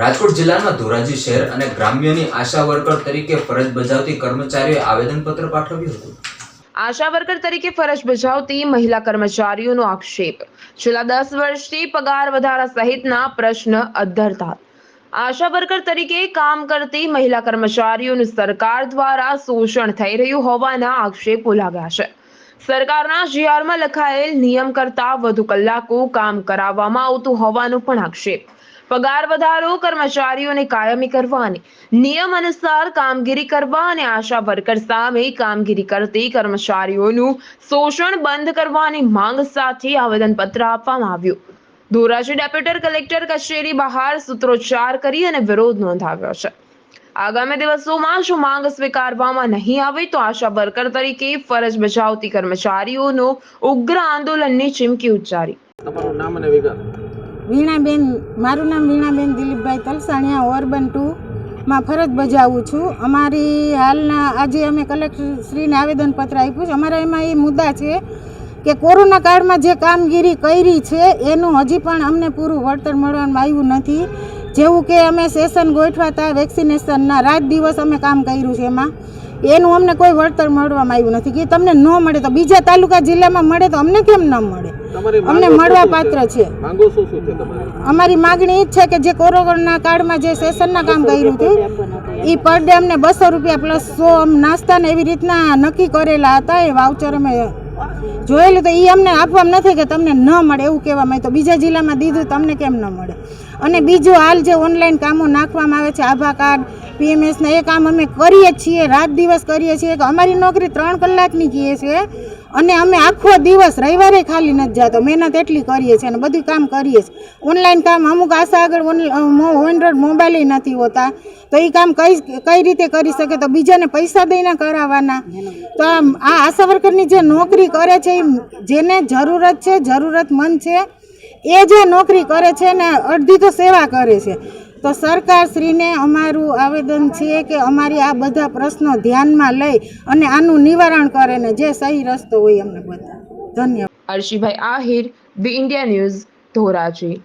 રાજકોટ જિલ્લાના ધોરાજી શહેર અને ગ્રામ્યની આશા વર્કર તરીકે ફરજ બજાવતી કર્મચારીઓએ આવેદનપત્ર પાઠવ્યું હતું. આશા વર્કર તરીકે ફરજ બજાવતી મહિલા કર્મચારીઓનો આક્ષેપ. છેલ્લા દસ વર્ષથી પગાર વધારા સહિતના પ્રશ્ન અધ્ધરતા આશા વર્કર તરીકે કામ કરતી મહિલા કર્મચારીઓનું સરકાર દ્વારા શોષણ થઈ રહ્યું હોવાના આક્ષેપો લાગ્યા છે. સરકારના જીઆરમાં લખાયેલ નિયમ કરતા વધુ કલાકો કામ કરાવવામાં આવતું હોવાનો પણ આક્ષેપ. પગાર વધારો, કર્મચારીઓને કાયમી કરવાની. નિયમ અનુસાર કામગીરી કરવા અને આશા વર્કર સામે કામગીરી કરતી કર્મચારીઓનું શોષણ બંધ કરવાની માંગ સાથે આવેદનપત્ર આપવામાં આવ્યું. ધોરાજી ડેપ્યુટર કલેક્ટર કચેરી બહાર સૂત્રોચ્ચાર કરી અને વિરોધ નોંધાવ્યો છે. આગામી દિવસોમાં જો માંગ સ્વીકારવામાં નહીં આવે તો આશા વર્કર તરીકે ફરજ બજાવતી કર્મચારીઓનો ઉગ્ર આંદોલનની ચીમકી ઉચ્ચારી. તમારું નામ અને વિગત. વીણાબેન મારું નામ વીણાબેન દિલીપભાઈ તલસાણિયા, ઓર્બન ટુ માં ફરજ બજાવું છું. અમારી હાલના, આજે અમે કલેક્ટરશ્રીને આવેદનપત્ર આપ્યું છે. અમારા એમાં એ મુદ્દા છે કે કોરોના કાળમાં જે કામગીરી કરી છે, એનું હજી પણ અમને પૂરું વળતર મળવામાં આવ્યું નથી. જેવું કે અમે સેશન ગોઠવાતા વેક્સિનેશનના રાત દિવસ અમે કામ કર્યું છે એમાં. એનું અમને કોઈ વળતર મળવામાં આવ્યું નથી. કે તમને ન મળે તો બીજા તાલુકા જિલ્લામાં મળે તો અમને કેમ ન મળે? અમને મળવા પાત્ર છે. અમારી માગણી એ જ છે કે જે કોરોના કાળમાં જે સેશનના કામ કર્યું હતું એ પર ડે અમને બસો રૂપિયા પ્લસ સો આમ નાસ્તાને એવી રીતના નક્કી કરેલા હતા. એ વાઉચર અમે જોયેલું તો એ અમને આપવામાં નથી કે તમને ન મળે એવું કહેવામાં તો બીજા જિલ્લામાં દીધું તમને કેમ ન મળે? અને બીજું હાલ જે ઓનલાઈન કામો નાખવામાં આવે છે, આભા કાર્ડ પીએમએસના એ કામ અમે કરીએ છીએ, રાત દિવસ કરીએ છીએ કે અમારી નોકરી ત્રણ કલાકની કહીએ છીએ અને અમે આખો દિવસ રવિવારે ખાલી નથી જતો. મહેનત એટલી કરીએ છીએ અને બધું કામ કરીએ છીએ. ઓનલાઈન કામ અમુક આશા આગળ એન્ડ્રોઈડ મોબાઈલ નથી હોતા. તો એ કામ કઈ કઈ રીતે કરી શકે? તો બીજાને પૈસા દઈને કરાવવાના. તો આ આશા વર્કરની જે નોકરી કરે છે એ જેને જરૂરત છે, જરૂરતમંદ છે, એ જે નોકરી કરે છે ને અડધી તો સેવા કરે છે. તો સરકારશ્રીને અમારું આવેદન છે કે અમારી આ બધા પ્રશ્નો ધ્યાનમાં લઈ અને આનું નિવારણ કરે ને જે સહી રસ્તો હોય અમને બધા ધન્યવાદ. Arshibhai Ahir the India news, Dhoraji.